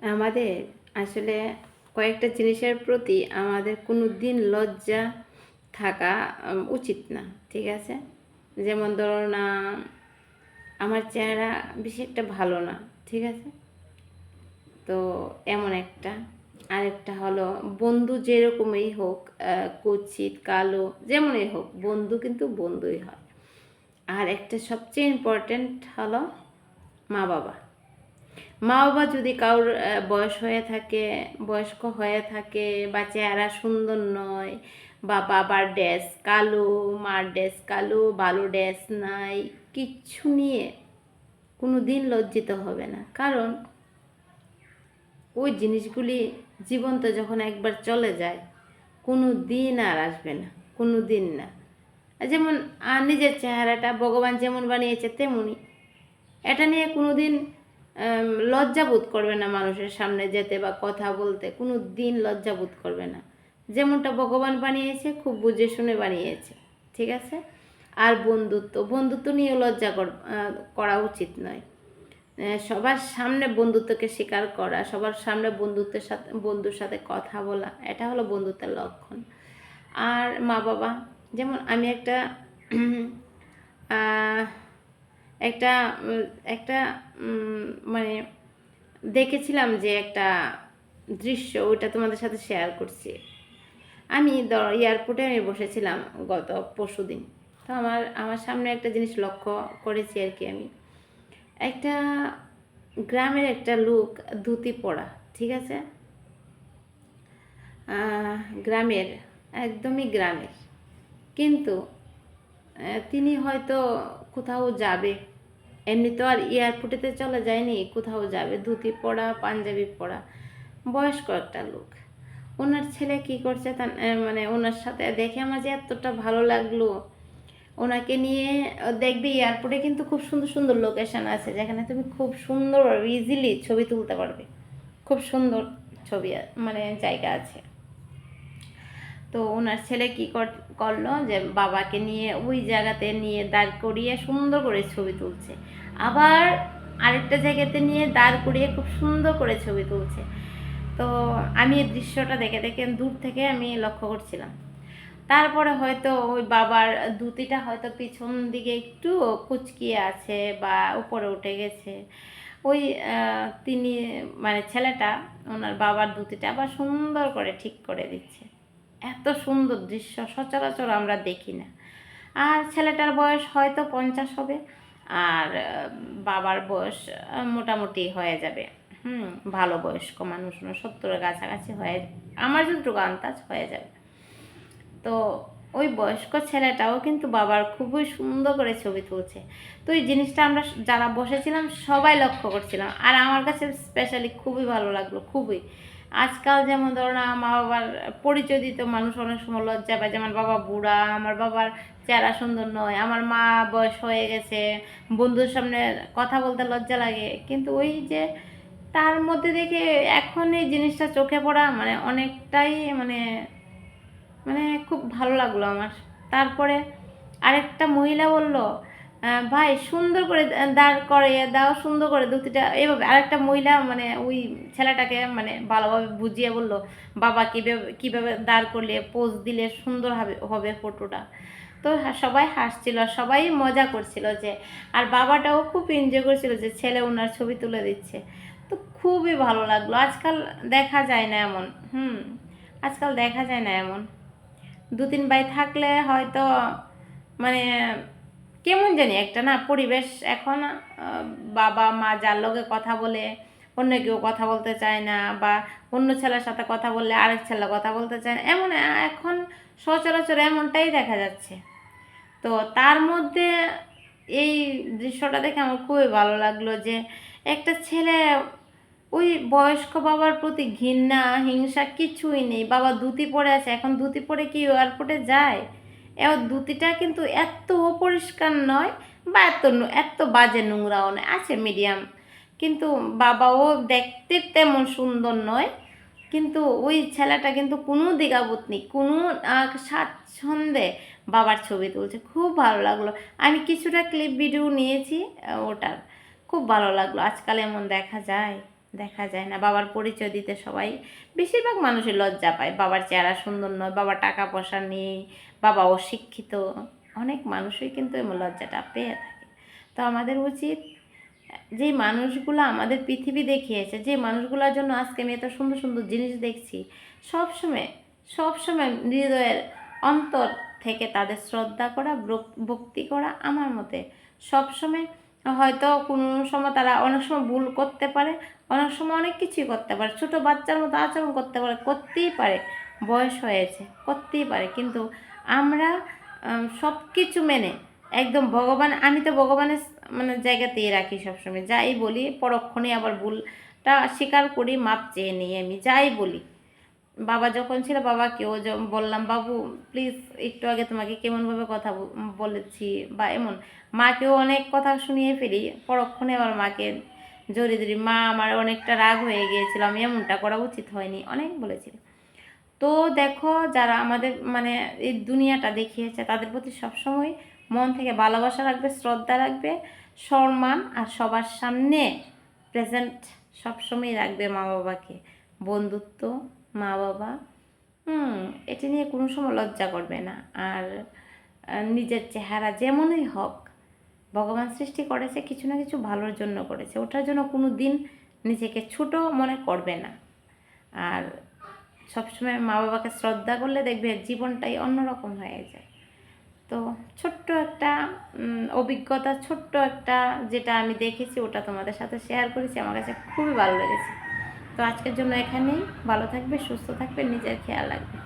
আমাদের আসলে কয়েকটা জিনিসের প্রতি আমাদের কোনো দিন লজ্জা থাকা উচিত না, ঠিক আছে? যেমন ধরো না, আমার চেহারা বেশি একটা ভালো না, ঠিক আছে? তো এমন একটা। আরেকটা হলো বন্ধু যেরকমই হোক কুৎসিত কালো, যেমনই হোক, বন্ধু কিন্তু বন্ধুই হয়। আর একটা সবচেয়ে ইম্পর্ট্যান্ট হলো মা বাবা মা বাবা যদি কারোর বয়স হয়ে থাকে, বয়স্ক হয়ে থাকে বা চেহারা সুন্দর নয় বা বাবার ড্রেস কালো, মার ড্রেস কালো, ভালো ড্রেস নাই, কিচ্ছু নিয়ে কোনো দিন লজ্জিত হবে না। কারণ ওই জিনিসগুলি জীবন্ত যখন একবার চলে যায় কোনো দিন আর আসবে না কোনো দিন না যেমন আর নিজের চেহারাটা ভগবান যেমন বানিয়েছে তেমনই এটা নিয়ে কোনো দিন লজ্জা বোধ করবে না মানুষের সামনে যেতে বা কথা বলতে। কোনো দিন লজ্জা বোধ করবে না। যেমনটা ভগবান বানিয়েছে, খুব বুঝে শুনে বানিয়েছে। ঠিক আছে? আর বন্ধুত্ব বন্ধুত্ব নিয়েও লজ্জা কর- উচিত নয়। সবার সামনে বন্ধুত্বকে স্বীকার করা, সবার সামনে বন্ধুত্বের সাথে, বন্ধুর সাথে কথা বলা, এটা হলো বন্ধুত্বের লক্ষণ। আর মা বাবা যেমন আমি একটা একটা একটা মানে দেখেছিলাম যে একটা দৃশ্য ওইটা তোমাদের সাথে শেয়ার করছি। আমি এয়ারপোর্টে আমি বসেছিলাম গত পরশু দিন। তো আমার আমার সামনে একটা জিনিস লক্ষ্য করেছি আর কি আমি। একটা গ্রামের একটা লোক ধুতি পরা, ঠিক আছে? গ্রামের, একদমই গ্রামের। কিন্তু তিনি হয়তো কোথাও যাবে। এমনি তো আর এয়ারপোর্টেতে চলে যায়নি, কোথাও যাবে। ধুতি পরা পাঞ্জাবি পরা বয়স্ক একটা লোক। ওনার ছেলে কি করছে তা মানে ওনার সাথে দেখে আমার যে এতটা ভালো লাগল। ওনাকে নিয়ে দেখবে এয়ারপোর্টে কিন্তু খুব সুন্দর সুন্দর লোকেশন আছে, যেখানে তুমি খুব সুন্দর ইজিলি ছবি তুলতে পারবে। খুব সুন্দর ছবি মানে জায়গা আছে। তো ওনার ছেলে কি কর- করল যে বাবাকে নিয়ে ওই জায়গাতে নিয়ে দাঁড় করিয়ে সুন্দর করে ছবি তুলছে। আবার আরেকটা জায়গাতে নিয়ে দাঁড় করিয়ে খুব সুন্দর করে ছবি তুলছে। তো আমি এই দৃশ্যটা দেখে দেখে দূর থেকে আমি লক্ষ্য করছিলাম। তারপরে হয়তো ওই বাবার ধুতিটা হয়তো পিছন দিকে একটু কুচকিয়ে আছে বা উপরে উঠে গেছে। ওই তিনি মানে ছেলেটা, ওনার বাবার ধুতিটা আবার সুন্দর করে ঠিক করে দিচ্ছে। এত সুন্দর দৃশ্য, সচরাচর আমরা দেখি না। আর ছেলেটার বয়স হয়তো পঞ্চাশ হবে, আর বাবার বয়স মোটামুটি হয়ে যাবে। হুম, ভালো বয়স্ক মানুষ সত্তরের কাছাকাছি হয়ে, আমার যতটুকু আন্দাজ হয়ে যাবে। তো ওই বয়স্ক ছেলেটাও কিন্তু বাবার খুবই সুন্দর করে ছবি তুলছে। তো এই জিনিসটা আমরা যারা বসেছিলাম সবাই লক্ষ্য করছিলাম। আর আমার কাছে স্পেশালি খুবই ভালো লাগল, খুবই। আজকাল যেমন ধরো না মা বাবার পরিচয় দিতে মানুষ অনেক সময় লজ্জা পায় যেমন বাবা বুড়া, আমার বাবার চেহারা সুন্দর নয়, আমার মা বয়স হয়ে গেছে, বন্ধুর সামনে কথা বলতে লজ্জা লাগে। কিন্তু ওই যে তার মধ্যে দেখে এখন এই জিনিসটা চোখে পড়া মানে অনেকটাই মানে মানে খুব ভালো লাগল আমার। তারপরে আরেকটা মহিলা বলল ভাই, সুন্দর করে দাঁড় করে দাও, সুন্দর করে ধুতিটা। এভাবে আরেকটা মহিলা মানে ওই ছেলেটাকে মানে ভালোভাবে বুঝিয়ে বলল, বাবা, কীভাবে কীভাবে দাঁড় করলে পোজ দিলে সুন্দর হবে হবে ফটোটা? তো সবাই হাসছিল, সবাই মজা করছিল যে, আর বাবাটাও খুব এনজয় করছিল যে, ছেলে ওনার ছবি তুলে দিচ্ছে। তো খুবই ভালো লাগল। আজকাল দেখা যায় না এমন, হুম, আজকাল দেখা যায় না এমন। দু তিন ভাই থাকলে হয়তো মানে কেমন জানি একটা না পরিবেশ এখন বাবা মা যার লোকে কথা বলে, অন্য কেউ কথা বলতে চায় না বা অন্য ছেলের সাথে কথা বললে আরেক ছেলে কথা বলতে চায় না, এমন এখন সচরাচর এমনটাই দেখা যাচ্ছে। তো তার মধ্যে এই দৃশ্যটা দেখে আমার খুবই ভালো লাগল যে একটা ছেলে ওই বয়স্ক বাবার প্রতি ঘৃণা, হিংসা কিছুই নেই। বাবা ধুতি পরে আছে, এখন ধুতি পরে কি এয়ারপোর্টে যায়? এবার ধুতিটা কিন্তু এত অপরিষ্কার নয় বা এত এত বাজে নোংরাও নয় আছে মিডিয়াম কিন্তু বাবাও দেখতে তেমন সুন্দর নয় কিন্তু ওই ছেলেটা কিন্তু কোনো দিগাবোধ নেই কোনো আহ, স্বাচ্ছন্দ্যে বাবার ছবি তুলছে খুব ভালো লাগল। আমি কিছুটা ক্লিপ ভিডিও নিয়েছি ওটার খুব ভালো লাগল আজকাল এমন দেখা যায়। দেখা যায় না, বাবার পরিচয় দিতে সবাই বেশিরভাগ মানুষই লজ্জা পায়। বাবার চেহারা সুন্দর নয়, বাবা টাকা পয়সা নেই, বাবা অশিক্ষিত। অনেক মানুষই কিন্তু এই লজ্জাটা পেয়ে থাকে। তো আমাদের উচিত যে মানুষগুলো আমাদের পৃথিবী দেখিয়েছে, যে মানুষগুলোর জন্য আজকে আমি এত সুন্দর সুন্দর জিনিস দেখছি, সবসময় সবসময় হৃদয়ের অন্তর থেকে তাদের শ্রদ্ধা করা ভক্তি করা আমার মতে সবসময় হয়তো কোনো সময় তারা অনেক সময় ভুল করতে পারে অনেক সময় অনেক কিছুই করতে পারে। ছোট বাচ্চার মতো আচরণ করতে পারে, করতেই পারে। বয়স হয়েছে, করতেই পারে। কিন্তু আমরা সব কিছু মেনে একদম ভগবান, আমি তো ভগবানের মানে জায়গাতেই রাখি সবসময়। যাই বলি পরক্ষণে আবার ভুলটা স্বীকার করি, মাপ চেয়ে নিই আমি, যাই বলি। বাবা যখন ছিল বাবাকেও বললাম, বাবু প্লিজ একটু আগে তোমাকে কেমনভাবে কথা বলেছি বা এমন? মাকেও অনেক কথা শুনিয়ে ফেলি। পরক্ষণে আবার মাকে জড়িয়ে ধরি মা, আমার অনেকটা রাগ হয়ে গিয়েছিল, আমি এমনটা করা উচিত হয়নি। অনেক বলেছিল। তো দেখো, যারা আমাদের মানে এই দুনিয়াটা দেখিয়েছে, তাদের প্রতি সবসময় মন থেকে ভালোবাসা রাখবে, শ্রদ্ধা রাখবে, সম্মান, আর সবার সামনে প্রেজেন্ট সবসময় রাখবে মা বাবাকে। বন্ধুত্ব, মা বাবা, হুম, এটি নিয়ে কোনো সময় লজ্জা করবে না। আর নিজের চেহারা যেমনই হোক ভগবান সৃষ্টি করেছে, কিছু না কিছু ভালোর জন্য করেছে। ওটার জন্য কোনো দিন নিজেকে ছোট মনে করবে না। আর সবসময় মা বাবাকে শ্রদ্ধা করলে দেখবে জীবনটাই অন্যরকম হয়ে যায়। তো ছোট্ট একটা অভিজ্ঞতা, ছোট্ট একটা যেটা আমি দেখেছি, ওটা তোমাদের সাথে শেয়ার করেছি, আমার কাছে খুবই ভালো লেগেছে। তো আজকের জন্য এখানেই। ভালো থাকবে, সুস্থ থাকবে, নিজের খেয়াল রাখবে।